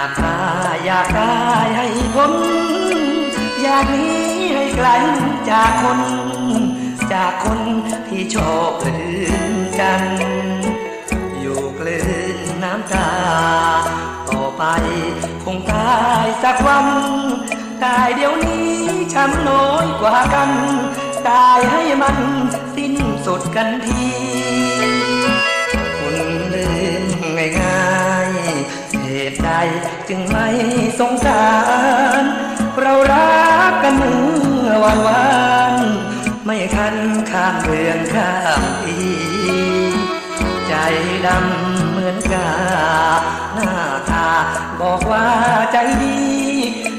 ากได้ให้พ้นอยากหนีให้ไกลจากคน จากคนที่ชอบลืมกัน อยู่กลืนน้ำตา ต่อไปคงตายสักวัน ตายเดี๋ยวนี้ช้ำน้อยกว่ากัน ตายให้มันสิ้นสุดกันที จึงไม่สงสาร เรารักกันเมื่อวันวานไม่คันข้ามเรือนข้ามปีใจดำเหมือนกา หน้าตาบอกว่าใจดี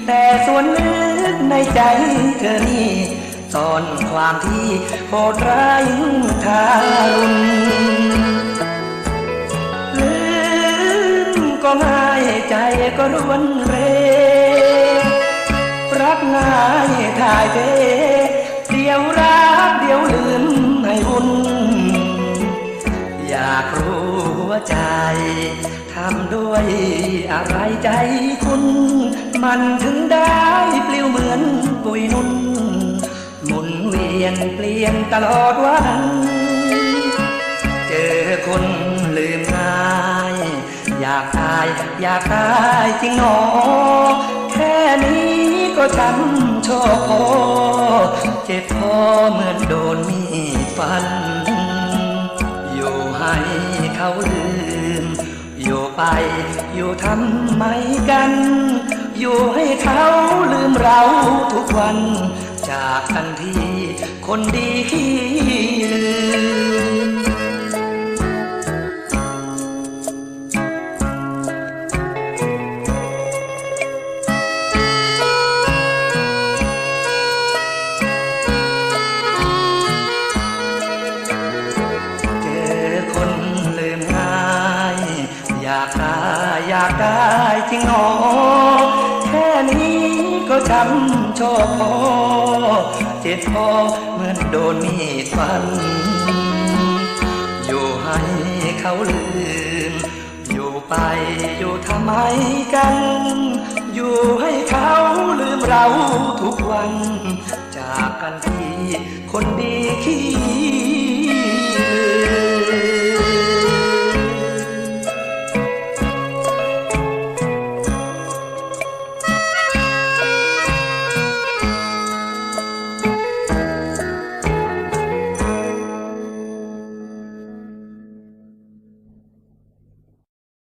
แต่ส่วนลึกในใจเธอนี่ซ่อนความที่โหดร้ายทารุณลืมก็ง่าย ใจก็รวนเร รักง่ายถ่ายเทเดียวรักเดียวลืมให้วุ่นอยากรู้ว่าใจทำด้วยอะไรใจคุณ มันถึงได้ปลิวเหมือนปุยนุ่น หมุนเวียนเปลี่ยนตลอดวัน เจอคนายอยากตายจริงหนอ แค่นี้ก็ช้ำโชคโอเจ็บพอเหมือนโดนมีดฟัน อยู่ให้เขาลืม อยู่ไปอยู่ทำไมกัน อยู่ให้เขาลืมเราทุกวัน จากกันที่คนดีขี้ ริงหนอแค่นี้ก็ช้ำโชคพอ เจ็บพอเหมือนโดนมีดฟัน อยู่ให้เขาลืม อยู่ไปอยู่ทำไมกัน อยู่ให้เขาลืมเราทุกวัน จากกันที่คนดีขี้